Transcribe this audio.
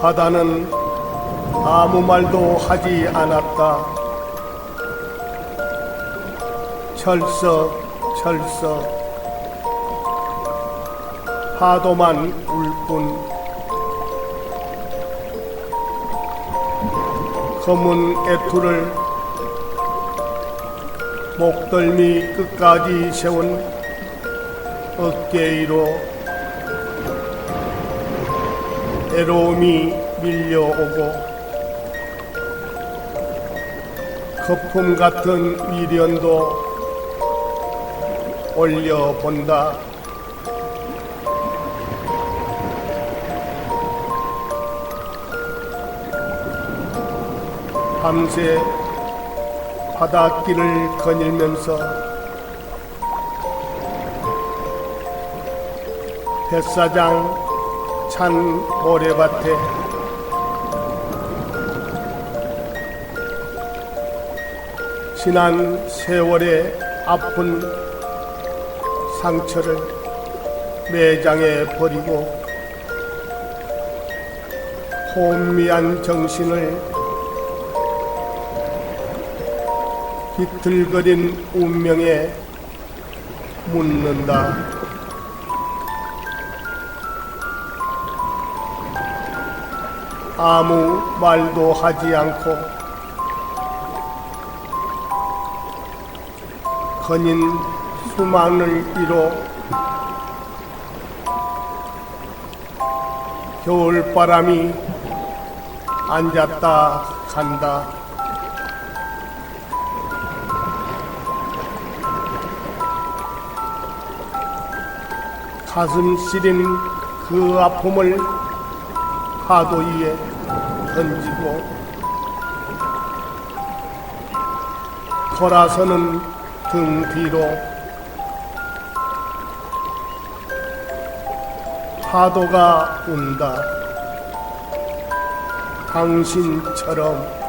바다는 아무 말도 하지 않았다. 철썩, 철썩. 파도만 울 뿐. 검은 애투를 목덜미 끝까지 세운 어깨 위로 애로움이 밀려오고 거품 같은 미련도 올려본다. 밤새 바닷길을 거닐면서 뱃사장 찬 모래밭에 지난 세월의 아픈 상처를 매장에 버리고 혼미한 정신을 비틀거린 운명에 묻는다. 아무 말도 하지 않고 거닌 수만을 이로 겨울바람이 앉았다 간다. 가슴 시린 그 아픔을 파도 위에 던지고 돌아서는 등 뒤로 파도가 운다. 당신처럼